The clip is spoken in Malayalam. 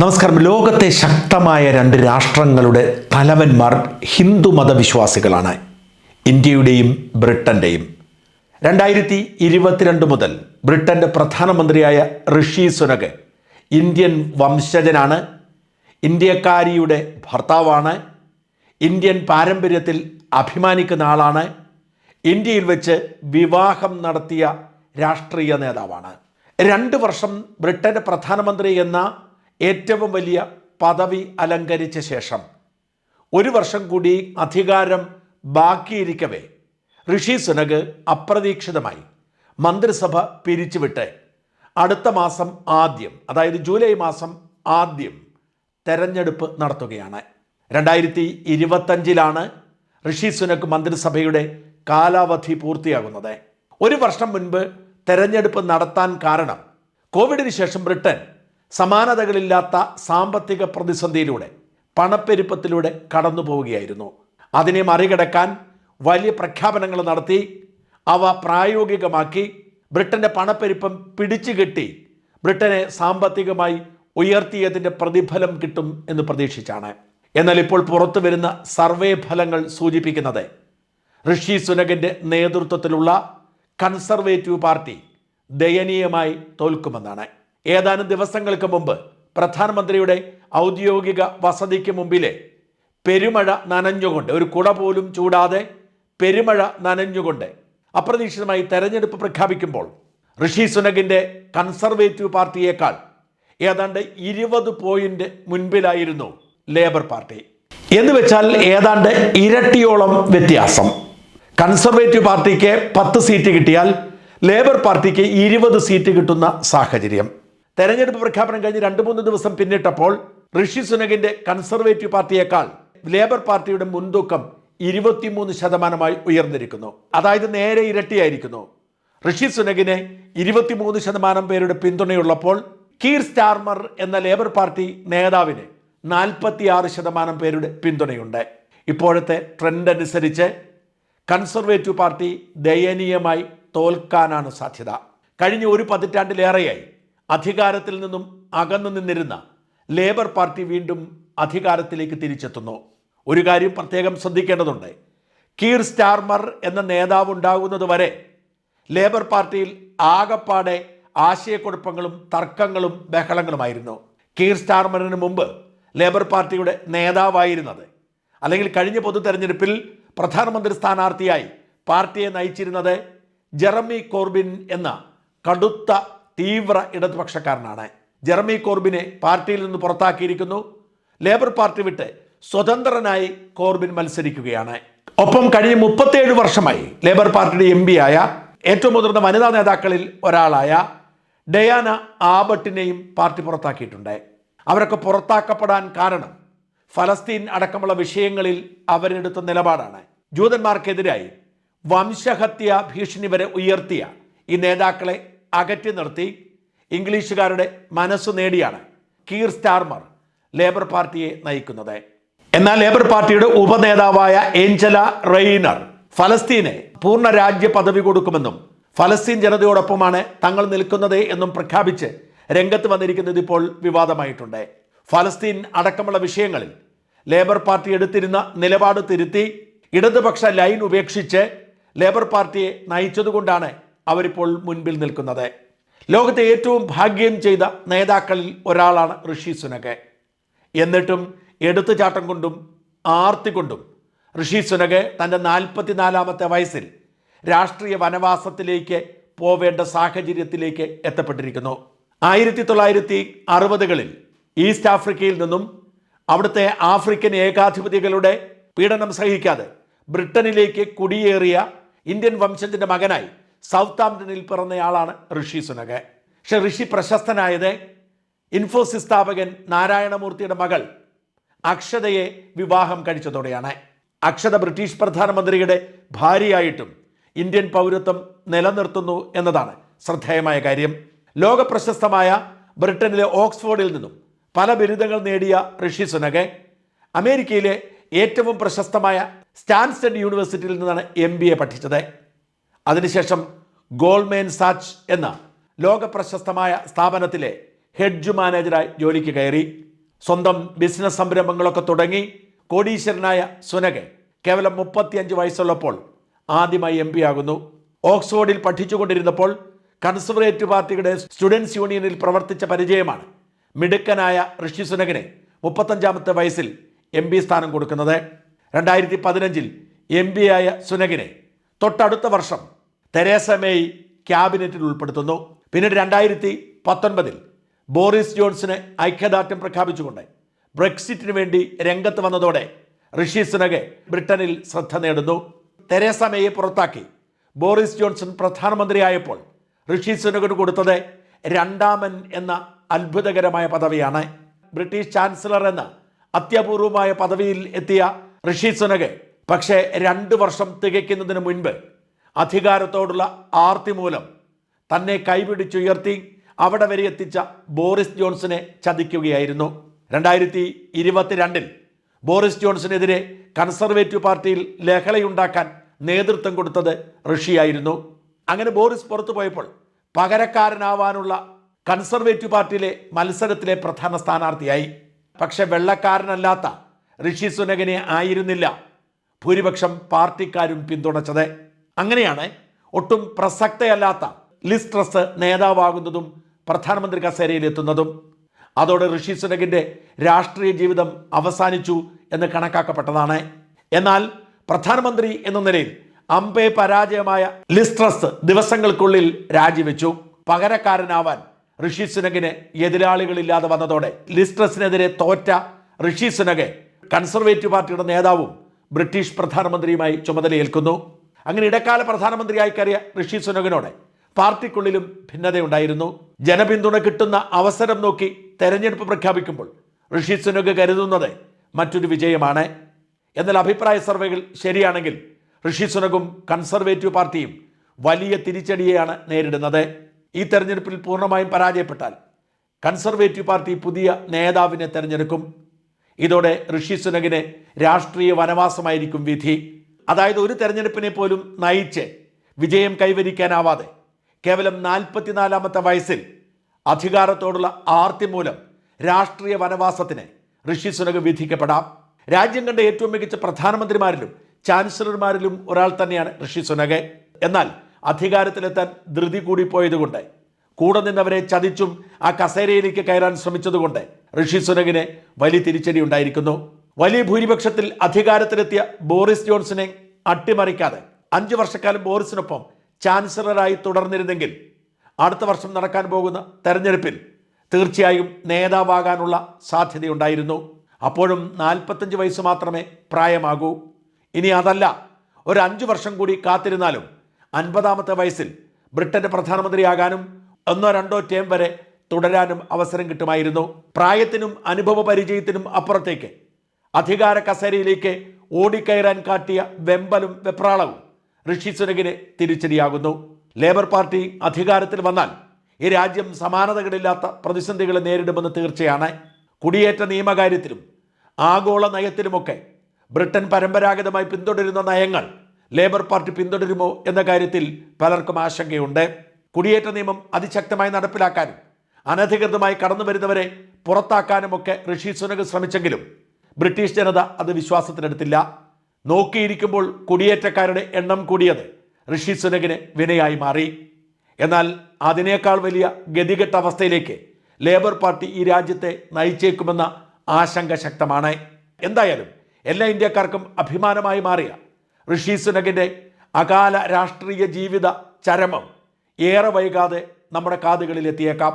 നമസ്കാരം. ലോകത്തെ ശക്തമായ രണ്ട് രാഷ്ട്രങ്ങളുടെ തലവന്മാർ ഹിന്ദു മതവിശ്വാസികളാണ്. ഇന്ത്യയുടെയും ബ്രിട്ടന്റെയും രണ്ടായിരത്തി ഇരുപത്തിരണ്ട് മുതൽ ബ്രിട്ടന്റെ പ്രധാനമന്ത്രിയായ ഋഷി സുനക് ഇന്ത്യൻ വംശജനാണ്. ഇന്ത്യക്കാരിയുടെ ഭർത്താവാണ്. ഇന്ത്യൻ പാരമ്പര്യത്തിൽ അഭിമാനിക്കുന്ന ആളാണ്. ഇന്ത്യയിൽ വെച്ച് വിവാഹം നടത്തിയ രാഷ്ട്രീയ നേതാവാണ്. രണ്ട് വർഷം ബ്രിട്ടന്റെ പ്രധാനമന്ത്രി എന്ന ഏറ്റവും വലിയ പദവി അലങ്കരിച്ച ശേഷം ഒരു വർഷം കൂടി അധികാരം ബാക്കിയിരിക്കവേ. ഋഷി സുനക് അപ്രതീക്ഷിതമായി മന്ത്രിസഭ പിരിച്ചുവിട്ട് അടുത്ത മാസം ആദ്യം അതായത് ജൂലൈ മാസം ആദ്യം തെരഞ്ഞെടുപ്പ് നടത്തുകയാണ്. രണ്ടായിരത്തി ഇരുപത്തഞ്ചിലാണ് ഋഷി സുനക് മന്ത്രിസഭയുടെ കാലാവധി പൂർത്തിയാകുന്നത്. ഒരു വർഷം മുൻപ് തെരഞ്ഞെടുപ്പ് നടത്താൻ കാരണം കോവിഡിന് ശേഷം ബ്രിട്ടൻ സമാനതകളില്ലാത്ത സാമ്പത്തിക പ്രതിസന്ധിയിലൂടെ പണപ്പെരുപ്പത്തിലൂടെ കടന്നു പോവുകയായിരുന്നു. അതിനെ മറികടക്കാൻ വലിയ പ്രഖ്യാപനങ്ങൾ നടത്തി അവ പ്രായോഗികമാക്കി ബ്രിട്ടന്റെ പണപ്പെരുപ്പം പിടിച്ചു കെട്ടി ബ്രിട്ടനെ സാമ്പത്തികമായി ഉയർത്തിയതിന്റെ പ്രതിഫലം കിട്ടും എന്ന് പ്രതീക്ഷിച്ചാണ്. എന്നാൽ ഇപ്പോൾ പുറത്തു വരുന്ന സർവേ ഫലങ്ങൾ സൂചിപ്പിക്കുന്നത് ഋഷി സുനകിന്റെ നേതൃത്വത്തിലുള്ള കൺസർവേറ്റീവ് പാർട്ടി ദയനീയമായി തോൽക്കുമെന്നാണ്. ഏതാനും ദിവസങ്ങൾക്ക് മുമ്പ് പ്രധാനമന്ത്രിയുടെ ഔദ്യോഗിക വസതിക്ക് മുമ്പിലെ പെരുമഴ നനഞ്ഞുകൊണ്ട് ഒരു കുട പോലും ചൂടാതെ പെരുമഴ നനഞ്ഞുകൊണ്ട് അപ്രതീക്ഷിതമായി തെരഞ്ഞെടുപ്പ് പ്രഖ്യാപിക്കുമ്പോൾ ഋഷി സുനകിന്റെ കൺസർവേറ്റീവ് പാർട്ടിയേക്കാൾ ഏതാണ്ട് ഇരുപത് പോയിന്റ് മുൻപിലായിരുന്നു ലേബർ പാർട്ടി. എന്ന് വെച്ചാൽ ഏതാണ്ട് ഇരട്ടിയോളം വ്യത്യാസം. കൺസർവേറ്റീവ് പാർട്ടിക്ക് പത്ത് സീറ്റ് കിട്ടിയാൽ ലേബർ പാർട്ടിക്ക് ഇരുപത് സീറ്റ് കിട്ടുന്ന സാഹചര്യം. തെരഞ്ഞെടുപ്പ് പ്രഖ്യാപനം കഴിഞ്ഞ് രണ്ട് മൂന്ന് ദിവസം പിന്നിട്ടപ്പോൾ ഋഷി സുനകിന്റെ കൺസർവേറ്റീവ് പാർട്ടിയേക്കാൾ ലേബർ പാർട്ടിയുടെ മുൻതൂക്കം ഇരുപത്തിമൂന്ന് ശതമാനമായി ഉയർന്നിരിക്കുന്നു. അതായത് നേരെ ഇരട്ടിയായിരിക്കുന്നു. ഋഷി സുനകിനെ ഇരുപത്തിമൂന്ന് ശതമാനം പേരുടെ പിന്തുണയുള്ളപ്പോൾ കീർ സ്റ്റാർമർ എന്ന ലേബർ പാർട്ടി നേതാവിന് നാൽപ്പത്തിയാറ് ശതമാനം പേരുടെ പിന്തുണയുണ്ട്. ഇപ്പോഴത്തെ ട്രെൻഡ് അനുസരിച്ച് കൺസർവേറ്റീവ് പാർട്ടി ദയനീയമായി തോൽക്കാനാണ് സാധ്യത. കഴിഞ്ഞ ഒരു പതിറ്റാണ്ടിലേറെയായി അധികാരത്തിൽ നിന്നും അകന്നു നിന്നിരുന്ന ലേബർ പാർട്ടി വീണ്ടും അധികാരത്തിലേക്ക് തിരിച്ചെത്തുന്നു. ഒരു കാര്യം പ്രത്യേകം ശ്രദ്ധിക്കേണ്ടതുണ്ട്. കീർ സ്റ്റാർമർ എന്ന നേതാവ് ഉണ്ടാകുന്നത് വരെ ലേബർ പാർട്ടിയിൽ ആകപ്പാടെ ആശയക്കുഴപ്പങ്ങളും തർക്കങ്ങളും ബഹളങ്ങളുമായിരുന്നു. കീർ സ്റ്റാർമറിന് മുമ്പ് ലേബർ പാർട്ടിയുടെ നേതാവായിരുന്നത്. അല്ലെങ്കിൽ കഴിഞ്ഞ പൊതു തെരഞ്ഞെടുപ്പിൽ പ്രധാനമന്ത്രി സ്ഥാനാർത്ഥിയായി പാർട്ടിയെ നയിച്ചിരുന്നത് ജെറമി കോർബിൻ എന്ന കടുത്ത തീവ്ര ഇടതുപക്ഷക്കാരനാണ്. ജെറമി കോർബിനെ പാർട്ടിയിൽ നിന്ന് പുറത്താക്കിയിരിക്കുന്നു. ലേബർ പാർട്ടി വിട്ട് സ്വതന്ത്രനായി കോർബിൻ മത്സരിക്കുകയാണ്. ഒപ്പം കഴിഞ്ഞ മുപ്പത്തേഴ് വർഷമായി ലേബർ പാർട്ടിയുടെ എം ആയ ഏറ്റവും മുതിർന്ന വനിതാ നേതാക്കളിൽ ഒരാളായ ഡയാന ആബട്ടിനെയും പാർട്ടി പുറത്താക്കിയിട്ടുണ്ട്. അവരൊക്കെ പുറത്താക്കപ്പെടാൻ കാരണം ഫലസ്തീൻ അടക്കമുള്ള വിഷയങ്ങളിൽ അവരെടുത്ത നിലപാടാണ്. ജൂതന്മാർക്കെതിരായി വംശഹത്യ ഭീഷണി വരെ ഉയർത്തിയ ഈ നേതാക്കളെ അകറ്റി നിർത്തി. ഇംഗ്ലീഷുകാരുടെ മനസ്സ് നേടിയാണ് കീർ സ്റ്റാർമർ ലേബർ പാർട്ടിയെ നയിക്കുന്നത്. എന്നാൽ ലേബർ പാർട്ടിയുടെ ഉപനേതാവായ ഏഞ്ചല റെയ്നർ ഫലസ്തീനെ പൂർണ രാജ്യ പദവി കൊടുക്കുമെന്നും ഫലസ്തീൻ ജനതയോടൊപ്പമാണ് തങ്ങൾ നിൽക്കുന്നത് എന്നും പ്രഖ്യാപിച്ച് രംഗത്ത് വന്നിരിക്കുന്നത് ഇപ്പോൾ വിവാദമായിട്ടുണ്ട്. ഫലസ്തീൻ അടക്കമുള്ള വിഷയങ്ങളിൽ ലേബർ പാർട്ടി എടുത്തിരുന്ന നിലപാട് തിരുത്തി ഇടതുപക്ഷ ലൈൻ ഉപേക്ഷിച്ച് ലേബർ പാർട്ടിയെ നയിച്ചതുകൊണ്ടാണ് അവരിപ്പോൾ മുൻപിൽ നിൽക്കുന്നത്. ലോകത്തെ ഏറ്റവും ഭാഗ്യം ചെയ്ത നേതാക്കളിൽ ഒരാളാണ് ഋഷി സുനക്. എന്നിട്ടും എടുത്തുചാട്ടം കൊണ്ടും ആർത്തി കൊണ്ടും ഋഷി സുനക് തന്റെ നാൽപ്പത്തിനാലാമത്തെ വയസ്സിൽ രാഷ്ട്രീയ വനവാസത്തിലേക്ക് പോവേണ്ട സാഹചര്യത്തിലേക്ക് എത്തപ്പെട്ടിരിക്കുന്നു. ആയിരത്തി തൊള്ളായിരത്തി അറുപതുകളിൽ ഈസ്റ്റ് ആഫ്രിക്കയിൽ നിന്നും അവിടുത്തെ ആഫ്രിക്കൻ ഏകാധിപതികളുടെ പീഡനം സഹിക്കാതെ ബ്രിട്ടനിലേക്ക് കുടിയേറിയ ഇന്ത്യൻ വംശത്തിന്റെ മകനായി സൗത്ത് ആംപ്ടണിൽ പിറന്നയാളാണ് ഋഷി സുനക്. പക്ഷെ ഋഷി പ്രശസ്തനായത് ഇൻഫോസിസ് സ്ഥാപകൻ നാരായണമൂർത്തിയുടെ മകൾ അക്ഷതയെ വിവാഹം കഴിച്ചതോടെയാണ്. അക്ഷത ബ്രിട്ടീഷ് പ്രധാനമന്ത്രിയുടെ ഭാര്യയായിട്ടും ഇന്ത്യൻ പൗരത്വം നിലനിർത്തുന്നു എന്നതാണ് ശ്രദ്ധേയമായ കാര്യം. ലോകപ്രശസ്തമായ ബ്രിട്ടനിലെ ഓക്സ്ഫോർഡിൽ നിന്നും പല ബിരുദങ്ങൾ നേടിയ ഋഷി സുനക് അമേരിക്കയിലെ ഏറ്റവും പ്രശസ്തമായ സ്റ്റാൻസ്റ്റഡ് യൂണിവേഴ്സിറ്റിയിൽ നിന്നാണ് എം പഠിച്ചത്. അതിനുശേഷം ഗോൾമേൻ സാച്ച് എന്ന ലോക പ്രശസ്തമായ സ്ഥാപനത്തിലെ ഹെഡ്ജ് മാനേജറായി ജോലിക്ക് കയറി. സ്വന്തം ബിസിനസ് സംരംഭങ്ങളൊക്കെ തുടങ്ങി കോടീശ്വരനായ സുനക് കേവലം മുപ്പത്തിയഞ്ച് വയസ്സുള്ളപ്പോൾ ആദ്യമായി എം പി ആകുന്നു. ഓക്സ്ഫോർഡിൽ പഠിച്ചുകൊണ്ടിരുന്നപ്പോൾ കൺസർവേറ്റീവ് പാർട്ടിയുടെ സ്റ്റുഡൻസ് യൂണിയനിൽ പ്രവർത്തിച്ച പരിചയമാണ് മിടുക്കനായ ഋഷി സുനകിനെ മുപ്പത്തഞ്ചാമത്തെ വയസ്സിൽ എം പി സ്ഥാനം കൊടുക്കുന്നത്. രണ്ടായിരത്തി പതിനഞ്ചിൽ എം പി ആയ സുനകിനെ തൊട്ടടുത്ത വർഷം തെരേസ മേയ് ക്യാബിനറ്റിൽ ഉൾപ്പെടുത്തുന്നു. പിന്നീട് രണ്ടായിരത്തി പത്തൊൻപതിൽ ബോറിസ് ജോൺസന് ഐക്യദാർഢ്യം പ്രഖ്യാപിച്ചുകൊണ്ട് ബ്രെക്സിറ്റിന് വേണ്ടി രംഗത്ത് വന്നതോടെ ഋഷി സുനക് ബ്രിട്ടനിൽ ശ്രദ്ധ നേടുന്നു. തെരേസ മേയെ പുറത്താക്കി ബോറിസ് ജോൺസൺ പ്രധാനമന്ത്രിയായപ്പോൾ ഋഷി സുനകിന് കൊടുത്തത് രണ്ടാമൻ എന്ന അത്ഭുതകരമായ പദവിയാണ്. ബ്രിട്ടീഷ് ചാൻസലർ എന്ന അത്യപൂർവമായ പദവിയിൽ എത്തിയ ഋഷി സുനക് പക്ഷേ രണ്ട് വർഷം തികയ്ക്കുന്നതിന് മുൻപ് അധികാരത്തോടുള്ള ആർത്തി മൂലം തന്നെ കൈപിടിച്ചുയർത്തി അവിടെ വരെ എത്തിച്ച ബോറിസ് ജോൺസനെ ചതിക്കുകയായിരുന്നു. രണ്ടായിരത്തി ഇരുപത്തിരണ്ടിൽ ബോറിസ് ജോൺസനെതിരെ കൺസർവേറ്റീവ് പാർട്ടിയിൽ ലഹളയുണ്ടാക്കാൻ നേതൃത്വം കൊടുത്തത് ഋഷിയായിരുന്നു അങ്ങനെ ബോറിസ് പുറത്തു പോയപ്പോൾ പകരക്കാരനാവാനുള്ള കൺസർവേറ്റീവ് പാർട്ടിയിലെ മത്സരത്തിലെ പ്രധാന സ്ഥാനാർത്ഥിയായി. പക്ഷെ വെള്ളക്കാരനല്ലാത്ത ഋഷി സുനകനെ ആയിരുന്നില്ല ഭൂരിപക്ഷം പാർട്ടിക്കാരും പിന്തുണച്ചത്. അങ്ങനെയാണ് ഒട്ടും പ്രസക്തയല്ലാത്ത ലിസ്ട്രസ് നേതാവാകുന്നതും പ്രധാനമന്ത്രി കസേരയിൽ എത്തുന്നതും. അതോടെ ഋഷി സുനകിന്റെ രാഷ്ട്രീയ ജീവിതം അവസാനിച്ചു എന്ന് കണക്കാക്കപ്പെട്ടതാണ്. എന്നാൽ പ്രധാനമന്ത്രി എന്ന നിലയിൽ അമ്പെ പരാജയമായ ലിസ്ട്രസ് ദിവസങ്ങൾക്കുള്ളിൽ രാജിവെച്ചു. പകരക്കാരനാവാൻ ഋഷി സുനകിന് എതിരാളികളില്ലാതെ വന്നതോടെ ലിസ്ട്രസിനെതിരെ തോറ്റ ഋഷി സുനകെ കൺസർവേറ്റീവ് പാർട്ടിയുടെ നേതാവും ബ്രിട്ടീഷ് പ്രധാനമന്ത്രിയുമായി ചുമതലയേൽക്കുന്നു. അങ്ങനെ ഇടക്കാല പ്രധാനമന്ത്രിയായി കയറിയ ഋഷി സുനകിനോട് പാർട്ടിക്കുള്ളിലും ഭിന്നതയുണ്ടായിരുന്നു. ജനപിന്തുണ കിട്ടുന്ന അവസരം നോക്കി തെരഞ്ഞെടുപ്പ് പ്രഖ്യാപിക്കുമ്പോൾ ഋഷി സുനക് കരുതുന്നത് മറ്റൊരു വിജയമാണ്. എന്നാൽ അഭിപ്രായ സർവേകൾ ശരിയാണെങ്കിൽ ഋഷി സുനകും കൺസർവേറ്റീവ് പാർട്ടിയും വലിയ തിരിച്ചടിയെയാണ് നേരിടുന്നത്. ഈ തെരഞ്ഞെടുപ്പിൽ പൂർണമായും പരാജയപ്പെട്ടാൽ കൺസർവേറ്റീവ് പാർട്ടി പുതിയ നേതാവിനെ തെരഞ്ഞെടുക്കും. ഇതോടെ ഋഷി സുനകിന് രാഷ്ട്രീയ വനവാസമായിരിക്കും വിധി. അതായത് ഒരു തെരഞ്ഞെടുപ്പിനെ പോലും നയിച്ച് വിജയം കൈവരിക്കാനാവാതെ കേവലം നാൽപ്പത്തിനാലാമത്തെ വയസ്സിൽ അധികാരത്തോടുള്ള ആർത്തി മൂലം രാഷ്ട്രീയ വനവാസത്തിന് ഋഷി സുനക് വിധിക്കപ്പെടാം. രാജ്യം കണ്ട ഏറ്റവും മികച്ച പ്രധാനമന്ത്രിമാരിലും ചാൻസലർമാരിലും ഒരാൾ തന്നെയാണ് ഋഷി സുനക്. എന്നാൽ അധികാരത്തിലെത്താൻ ധൃതി കൂടിപ്പോയതുകൊണ്ട് കൂടെ നിന്നവരെ ചതിച്ചും ആ കസേരയിലേക്ക് കയറാൻ ശ്രമിച്ചതുകൊണ്ട് ഋഷി സുനകിന് വലിയ തിരിച്ചടി ഉണ്ടായിരിക്കുന്നു. വലിയ ഭൂരിപക്ഷത്തിൽ അധികാരത്തിലെത്തിയ ബോറിസ് ജോൺസനെ അട്ടിമറിക്കാതെ അഞ്ചു വർഷക്കാലം ബോറിസിനൊപ്പം ചാൻസലറായി തുടർന്നിരുന്നെങ്കിൽ അടുത്ത വർഷം നടക്കാൻ പോകുന്ന തെരഞ്ഞെടുപ്പിൽ തീർച്ചയായും നേതാവാകാനുള്ള സാധ്യതയുണ്ടായിരുന്നു. അപ്പോഴും നാൽപ്പത്തഞ്ച് വയസ്സ് മാത്രമേ പ്രായമാകൂ. ഇനി അതല്ല ഒരു അഞ്ചു വർഷം കൂടി കാത്തിരുന്നാലും അൻപതാമത്തെ വയസ്സിൽ ബ്രിട്ടന്റെ പ്രധാനമന്ത്രിയാകാനും ഒന്നോ രണ്ടോ ടേം വരെ തുടരാനും അവസരം കിട്ടുമായിരുന്നു. പ്രായത്തിനും അനുഭവ പരിചയത്തിനും അപ്പുറത്തേക്ക് അധികാര കസേരയിലേക്ക് ഓടിക്കയറാൻ കാട്ടിയ വെമ്പലും വെപ്രാളവും ഋഷി സുനകിന് തിരിച്ചടിയാകുന്നു. ലേബർ പാർട്ടി അധികാരത്തിൽ വന്നാൽ ഈ രാജ്യം സമാനതകളില്ലാത്ത പ്രതിസന്ധികളെ നേരിടുമെന്ന് തീർച്ചയാണ്. കുടിയേറ്റ നിയമകാര്യത്തിലും ആഗോള നയത്തിലുമൊക്കെ ബ്രിട്ടൻ പരമ്പരാഗതമായി പിന്തുടരുന്ന നയങ്ങൾ ലേബർ പാർട്ടി പിന്തുടരുമോ എന്ന കാര്യത്തിൽ പലർക്കും ആശങ്കയുണ്ട്. കുടിയേറ്റ നിയമം അതിശക്തമായി നടപ്പിലാക്കാനും അനധികൃതമായി കടന്നു വരുന്നവരെ പുറത്താക്കാനുമൊക്കെ ഋഷി സുനക് ശ്രമിച്ചെങ്കിലും ബ്രിട്ടീഷ് ജനത അത് വിശ്വാസത്തിനെടുത്തില്ല. നോക്കിയിരിക്കുമ്പോൾ കുടിയേറ്റക്കാരുടെ എണ്ണം കൂടിയത് ഋഷി സുനകിന് വിനയായി മാറി. എന്നാൽ അതിനേക്കാൾ വലിയ ഗതികെട്ട അവസ്ഥയിലേക്ക് ലേബർ പാർട്ടി ഈ രാജ്യത്തെ നയിച്ചേക്കുമെന്ന ആശങ്ക ശക്തമാണ്. എന്തായാലും എല്ലാ ഇന്ത്യക്കാർക്കും അഭിമാനമായി മാറിയ ഋഷി സുനകിന്റെ അകാല രാഷ്ട്രീയ ജീവിത ചരമം ഏറെ വൈകാതെ നമ്മുടെ കാതുകളിൽ എത്തിയേക്കാം